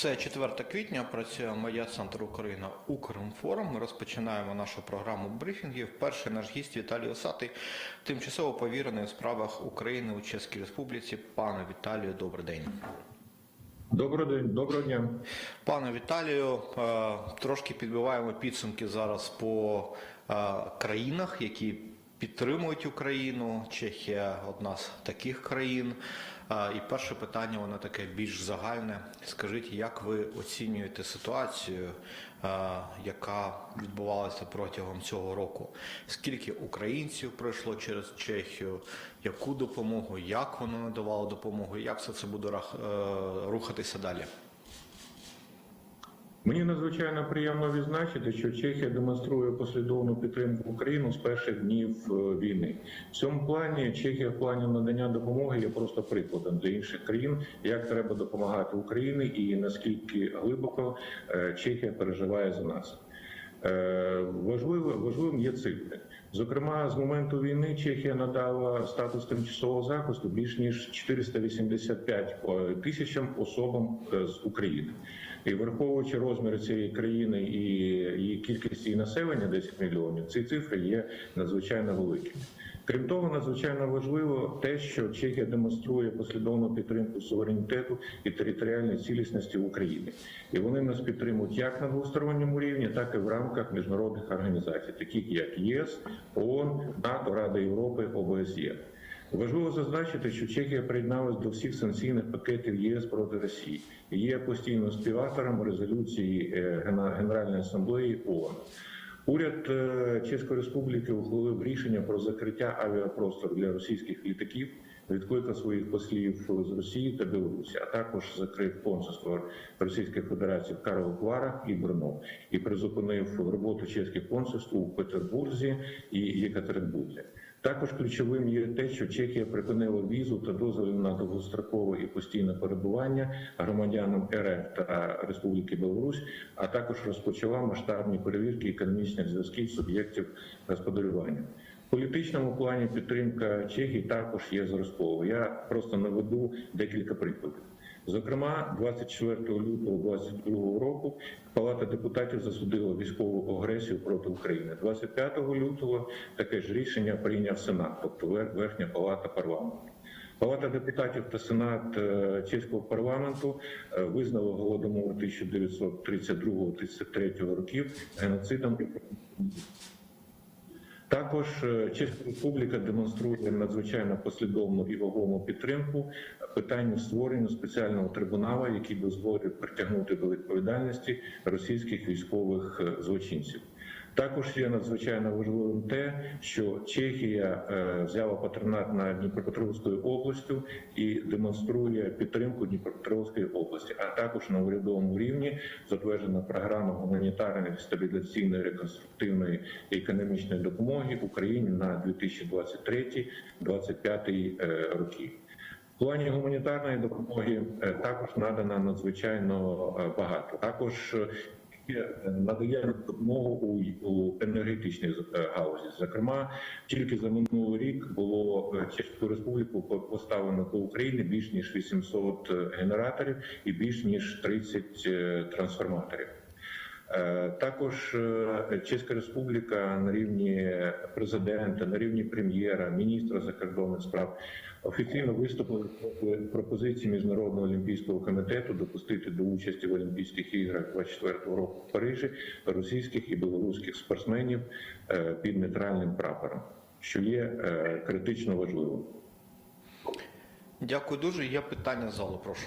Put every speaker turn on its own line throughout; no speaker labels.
Це 4 квітня. Працює моя центр Україна Укрінформ. Ми розпочинаємо нашу програму брифінгів. Перший наш гість Віталій Осатий, тимчасово повірений у справах України у Чеській Республіці. Пане Віталію, добрий день.
Доброго день, доброго дня.
Пане Віталію, е, трошки підбиваємо підсумки зараз по е, країнах, які підтримують Україну. Чехія одна з таких країн. І перше питання, воно таке більш загальне. Скажіть, як ви оцінюєте ситуацію, яка відбувалася протягом цього року? Скільки українців пройшло через Чехію? Яку допомогу? Як воно надавало допомогу? Як все це буде е, рухатися далі?
Мені надзвичайно приємно відзначити, що Чехія демонструє послідовну підтримку України з перших днів е, війни. В цьому плані Чехія в плані надання допомоги є просто прикладом для інших країн, як треба допомагати Україні і наскільки глибоко е, Чехія переживає за нас. Е, важливим є цифри. Зокрема, з моменту війни Чехія надала статус тимчасового захисту більш ніж 485 тисячам особам е, з України. І враховуючи розміри цієї країни і її кількість її населення 10 мільйонів, ці цифри є надзвичайно великими. Крім того, надзвичайно важливо те, що Чехія демонструє послідовну підтримку суверенітету і територіальної цілісності України, і вони нас підтримують як на двосторонньому рівні, так і в рамках міжнародних організацій, таких як ЄС, ООН, НАТО, Рада Європи, ОБСЄ. Важливо зазначити, що Чехія приєдналась до всіх санкційних пакетів ЄС проти Росії і є постійним співавтором резолюції е, Генеральної асамблеї ООН. Уряд е, Чеської Республіки ухвалив рішення про закриття авіапростору для російських літаків, відкликав своїх послів з Росії та Білорусі, а також закрив консульство Російської Федерації в Карлових Варах і Брно і призупинив роботу чеських консульств у Петербурзі і Єкатеринбурзі. Також ключовим є те, що Чехія припинила візу та дозволи на довгострокове і постійне перебування громадянам РФ та Республіки Білорусь, а також розпочала масштабні перевірки економічних зв'язків суб'єктів господарювання. Політичному плані підтримка Чехії також є зразковою. Я просто наведу декілька прикладів. Зокрема, 24 лютого 2022 року Палата депутатів засудила військову агресію проти України. 25 лютого таке ж рішення прийняв Сенат, тобто верхня палата парламенту. Палата депутатів та Сенат чеського парламенту е, визнали голодомор 1932-33 років геноцидом також е, Чеська Республіка демонструє надзвичайно послідовну і вагому підтримку питанню створення спеціального трибунала, який дозволить притягнути до відповідальності російських військових е, злочинців. Також є надзвичайно важливим те, що Чехія е, взяла патронат над Дніпропетровською областю і демонструє підтримку Дніпропетровської області, а також на урядовому рівні затверджена програма гуманітарної стабілізаційної реконструктивної і економічної допомоги Україні на 2023-2025 е, роки. В плані гуманітарної допомоги е, також надано надзвичайно багато. Також надає допомогу у, у енергетичній е, галузі. Зокрема, тільки за минулий рік було е, Чеську Республіку по- поставлено до України більш ніж 800 генераторів і більш ніж 30 е, трансформаторів. Е, Також е, Чеська Республіка на рівні президента, на рівні прем'єра, міністра закордонних справ офіційно виступили пропозиції міжнародного олімпійського комітету допустити до участі в Олімпійських іграх 24 року в Парижі російських і білоруських спортсменів е, під нейтральним прапором, що є критично важливим.
Дякую дуже. Є питання залу, прошу.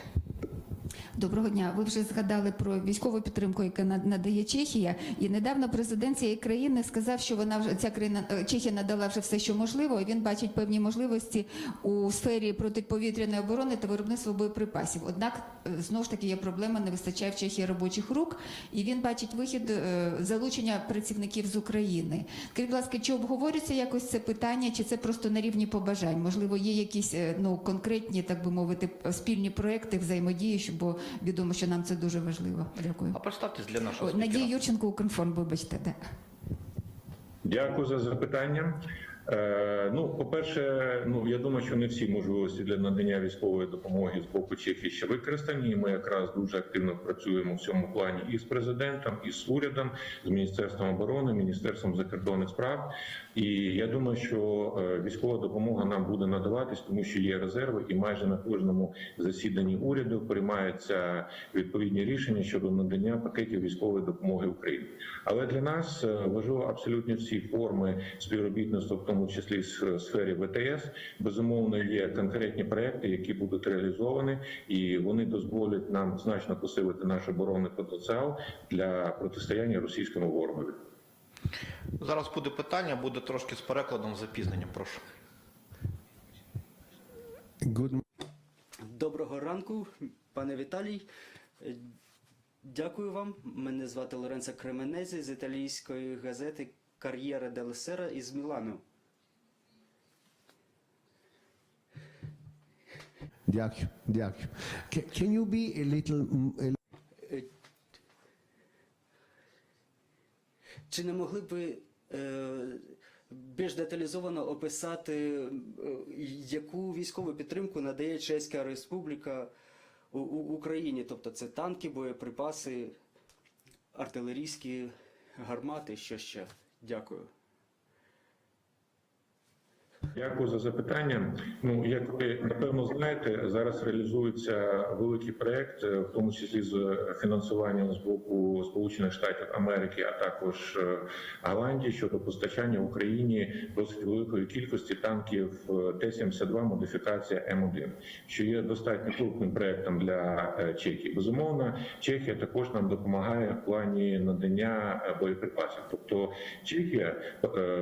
Доброго дня. Ви вже згадали про військову підтримку, яку над- надає Чехія. І недавно президент цієї країни сказав, що вона вже ця країна е, Чехія надала вже все, що можливо. І він бачить певні можливості у сфері протиповітряної оборони та виробництва боєприпасів. Однак е, знову ж таки є проблема, не вистачає в Чехії робочих рук, і він бачить вихід е, залучення працівників з України. Будь ласка, чи обговорюється якось це питання, чи це просто на рівні побажань? Можливо, є якісь ну конкретні, так би мовити, спільні проекти взаємодії, щоб відомо, що нам це дуже важливо. Дякую.
А представтесь для нашого
спікера. Надія. Юрченко, Укрінформ, вибачте, да.
Дякую за запитання. Е, ну, по-перше, ну я думаю, що не всі можливості для надання військової допомоги з боку Чехії ще використані. Ми якраз дуже активно працюємо в цьому плані і з президентом, і з урядом, з міністерством оборони, міністерством закордонних справ. І я думаю, що е, військова допомога нам буде надаватись, тому що є резерви, і майже на кожному засіданні уряду приймаються відповідні рішення щодо надання пакетів військової допомоги Україні. Але для нас е, важливо абсолютно всі форми співробітництва, тому числі в сфері ВТС. Безумовно, є конкретні проекти, які будуть реалізовані, і вони дозволять нам значно посилити наш оборонний потенціал для протистояння російському ворогові.
Зараз буде питання, буде трошки з перекладом, з запізненням. Прошу.
Good
Доброго ранку, пане Віталій. Е, Дякую вам. Мене звати Лоренцо Кременезі з італійської газети Кар'єра делла Сера із Мілану.
Дякую, дякую. Can, you be a little
Чи не могли б ви е, більш деталізовано описати, е, яку військову підтримку надає Чеська Республіка у Україні? Тобто це танки, боєприпаси, артилерійські гармати, що ще? Дякую.
Дякую за запитання. Ну, як ви напевно знаєте, зараз реалізується великий проект, е, в тому числі з фінансуванням з боку Сполучених Штатів Америки, а також е, Голландії щодо постачання Україні досить великої кількості танків е, Т-72 модифікація М1, що є достатньо крупним проектом для Чехії. Безумовно, Чехія також нам допомагає в плані надання боєприпасів. Тобто Чехія,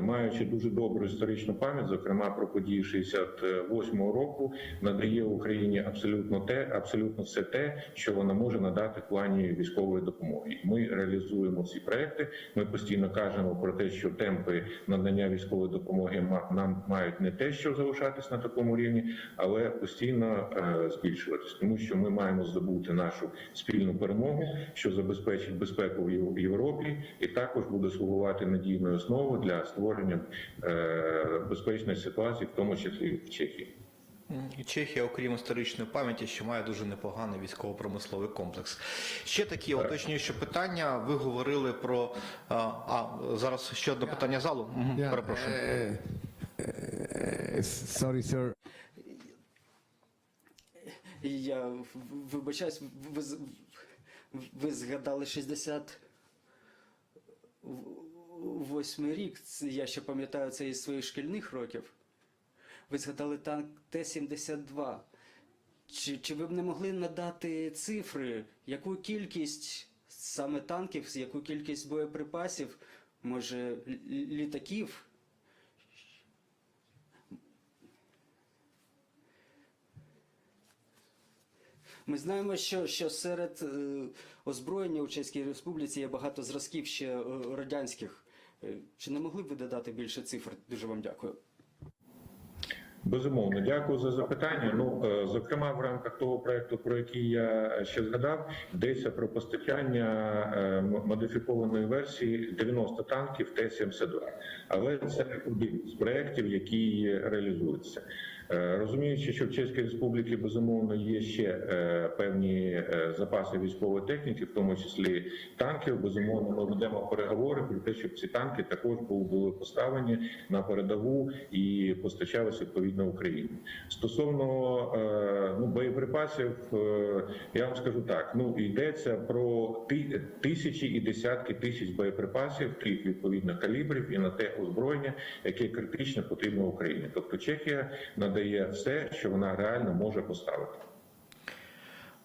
маючи дуже добру історичну пам'ять, зокрема про події 68-го року, надає Україні абсолютно те, абсолютно все те, що вона може надати в плані військової допомоги. Ми реалізуємо ці проекти. Ми постійно кажемо про те, що темпи надання військової допомоги нам мають не те, що залишатись на такому рівні, але постійно е, збільшуватись, тому що ми маємо здобути нашу спільну перемогу, що забезпечить безпеку в Європі, і також буде слугувати надійною основою для створення е, безпечної ситуації, в тому числі в Чехії.
Чехія, окрім історичної пам'яті, ще має дуже непоганий військово-промисловий комплекс. Ще такі уточнюючі питання. Ви говорили про а, а зараз ще одне питання залу. Мгм,
Yeah,
Перепрошую.
uh, uh, sorry, sir.
Я вибачаюсь, ви, ви згадали 68 рік. Я ще пам'ятаю це із своїх шкільних років. Ви згадали танк Т-72. Чи, чи ви б не могли надати цифри, яку кількість саме танків, яку кількість боєприпасів, може літаків Ми знаємо, що, що серед е, озброєння у Чеській Республіці є багато зразків ще е, радянських. Е, Чи не могли б ви додати більше цифр? Дуже вам дякую.
Безумовно, дякую за запитання. Ну е, зокрема, в рамках того проекту, про який я ще згадав, йдеться про постачання е, модифікованої версії 90 танків Т-72. Але це один з проєктів, який реалізується. Е, Розуміючи, що в Чеській Республіці безумовно є ще е, певні е, запаси військової техніки, в тому числі танків. Безумовно, ми ведемо переговори про те, щоб ці танки також були поставлені на передову і постачалися відповідно Україні. Стосовно ну боєприпасів, я вам скажу так: ну йдеться про ти- тисячі і десятки тисяч боєприпасів, тих відповідно калібрів і на те озброєння, яке критично потрібно Україні. Тобто Чехія надає все, що вона реально може поставити.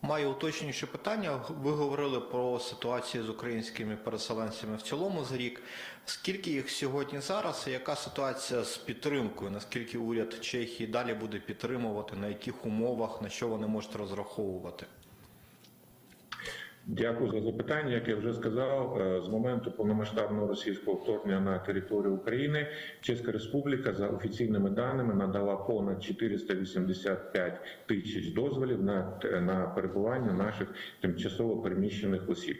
Маю уточнююче питання. Ви говорили про ситуацію з українськими переселенцями в цілому за рік. Скільки їх сьогодні зараз? і Яка ситуація з підтримкою? Наскільки уряд Чехії далі буде підтримувати? На яких умовах? На що вони можуть розраховувати?
Дякую за запитання. Як я вже сказав, е, з моменту повномасштабного російського вторгнення на територію України Чеська Республіка за офіційними даними надала понад 485 тисяч дозволів на, на перебування наших тимчасово переміщених осіб.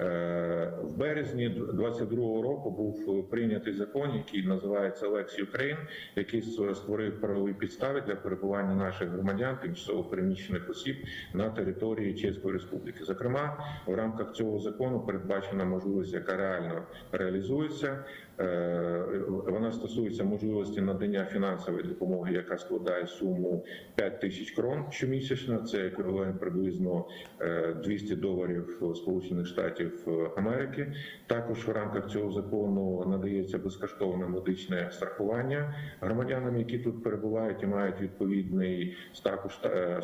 Е, В березні 2022 року був прийнятий закон, який називається Lex Ukraine, який створив правові підстави для перебування наших громадян, тимчасово переміщених осіб на території Чеської Республіки. Зокрема, в рамках цього закону передбачена можливість, яка реально реалізується. Е, Вона стосується можливості надання фінансової допомоги, яка складає суму 5 тисяч крон щомісячно. Це еквівалент приблизно е, 200 доларів Сполучених Штатів Америки. Також в рамках цього закону надається безкоштовне медичне страхування громадянам, які тут перебувають і мають відповідний статус. е,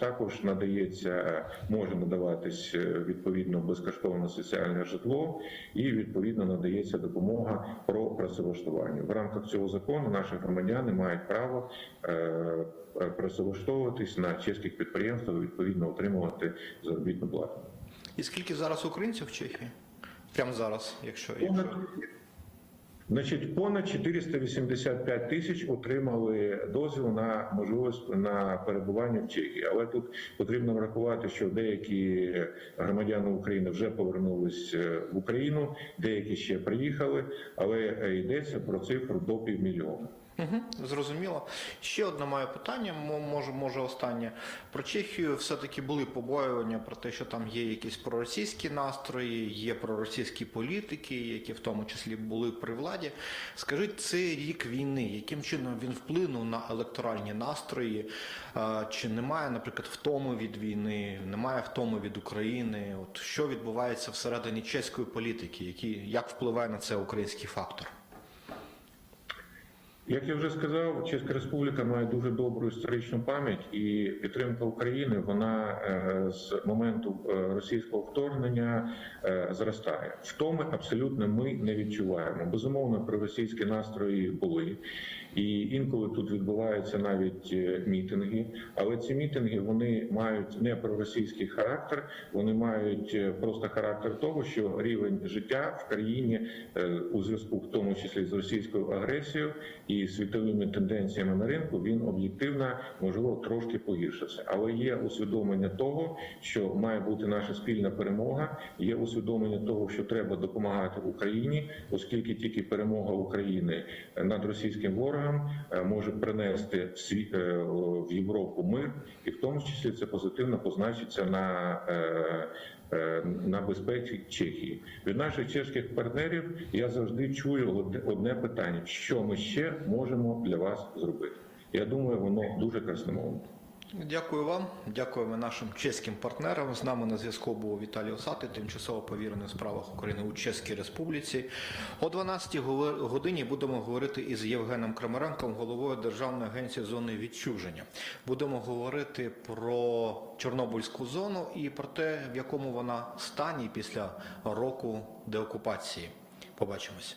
також надається, е, може надаватись е, відповідно безкоштовне соціальне житло, і відповідно надається допомога про працевлаштування. В рамках цього закону наші громадяни мають право е, е, працевлаштовуватись на чеських підприємствах, відповідно отримувати заробітну плату.
І скільки зараз українців в Чехії? Прямо зараз, якщо, якщо...
значить, понад 485 тисяч отримали дозвіл на можливість на перебування в Чехії. Але тут потрібно врахувати, що деякі громадяни України вже повернулись е, в Україну, деякі ще приїхали, але е, йдеться про цифру до півмільйона.
Зрозуміло. Ще одне моє питання, може, може останнє. Про Чехію все-таки були побоювання про те, що там є якісь проросійські настрої, є проросійські політики, які в тому числі були при владі. Скажіть, цей рік війни, яким чином він вплинув на електоральні настрої? Чи немає, наприклад, втоми від війни, немає втоми від України? От що відбувається всередині чеської політики, які, як впливає на це український фактор?
Як я вже сказав, Чеська Республіка має дуже добру історичну пам'ять і підтримка України вона е, з моменту е, російського вторгнення е, зростає. Втоми абсолютно ми не відчуваємо. Безумовно, проросійські настрої були. І інколи тут відбуваються навіть мітинги, але ці мітинги вони мають не проросійський характер, вони мають просто характер того, що рівень життя в країні у зв'язку в тому числі з російською агресією і світовими тенденціями на ринку він об'єктивно можливо трошки погіршився. Але є усвідомлення того, що має бути наша спільна перемога. Є усвідомлення того, що треба допомагати Україні, оскільки тільки перемога України над російським ворогом е, може принести е, в Європу мир, і в тому числі це позитивно позначиться на е, на безпеці Чехії від наших чеських партнерів. Я завжди чую одне- питання: що ми ще можемо для вас зробити? Я думаю, воно дуже красномовне.
Дякую вам, дякуємо нашим чеським партнерам. З нами на зв'язку був Віталій Осати, тимчасово повірений у справах України у Чеській Республіці. О 12 гови- годині будемо говорити із Євгеном Крамаренком, головою Державної агенції зони відчуження. Будемо говорити про Чорнобильську зону і про те, в якому вона стані після року деокупації. Побачимось.